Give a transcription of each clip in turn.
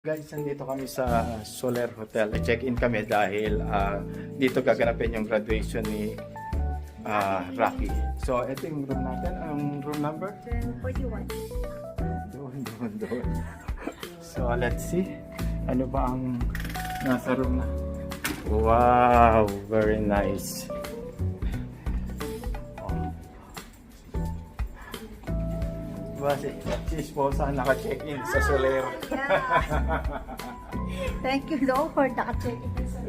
Guys, nandito kami sa Soler Hotel. Check-in kami dahil ah, dito gaganapin yung graduation ni ah, Rocky. So, ito yung room natin. Ang room number? 41. Doon, doon, doon. So, let's see. Ano ba ang nasa room na? Wow! Very nice. Diba si, si esposa naka-check-in sa Soler. Thank you, Lord. Naka-check in sa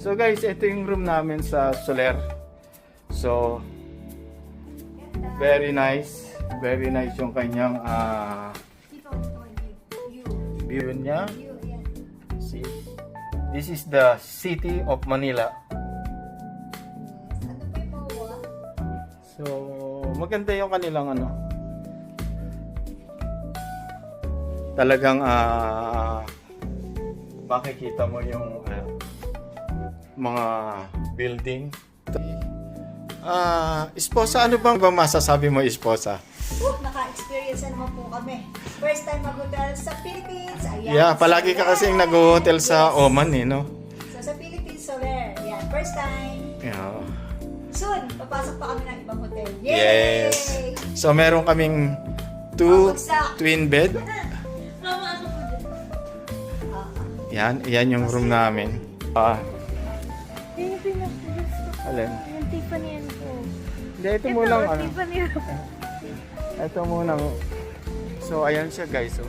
So guys, ito yung room namin sa Soler. So, very nice. Very nice yung kanyang ah, view niya. See? This is the city of Manila. So, maganda yung kanilang ano. Talagang ah makikita mo yung ah, mga building. Ah, esposa, ano bang ba masasabi mo, esposa? Uh, naka-experience na naman po kami. First time mag-hotel sa Philippines. Ayan. Yeah, palagi ka kasing nag-hotel sa Oman eh, no? So, sa Philippines, Soler. Yan, first time. Yeah. Soon, papasok pa kami ng ibang hotel. Yay! Yes. So, meron kaming two Babagsak. twin bed. Ah, Yan, yan yung room namin. Ah, Yan yung pinakagusto ko. alin? Yung Tiffany ano po. Hindi, ito muna oh, ano. Tiffany Ito muna. So, ayan siya guys. Oh.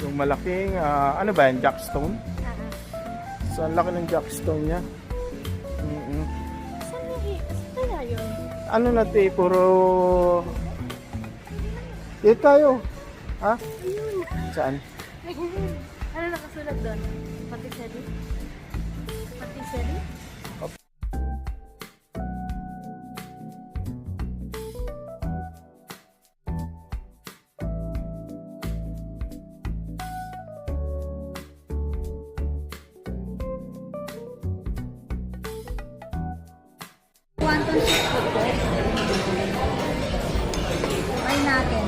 Yung malaking, ah, ano ba yan? Jackstone? Ah, So, ang laki ng jackstone niya. Yun? Ano na ito eh, puro... Dito tayo. Ha? Ayun. Saan? Ayun. Ano nakasulat doon? Patisserie? Patisserie? Quantum sheet po po. Try natin.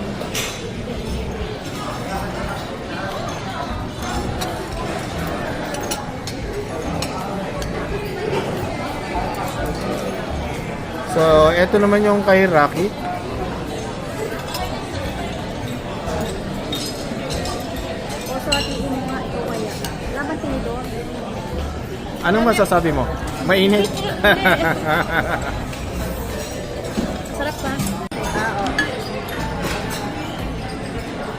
So, eto naman yung kay Rocky. O, so, hatiin mo nga ito kaya. Laban tinidor. Anong masasabi mo? Mainit?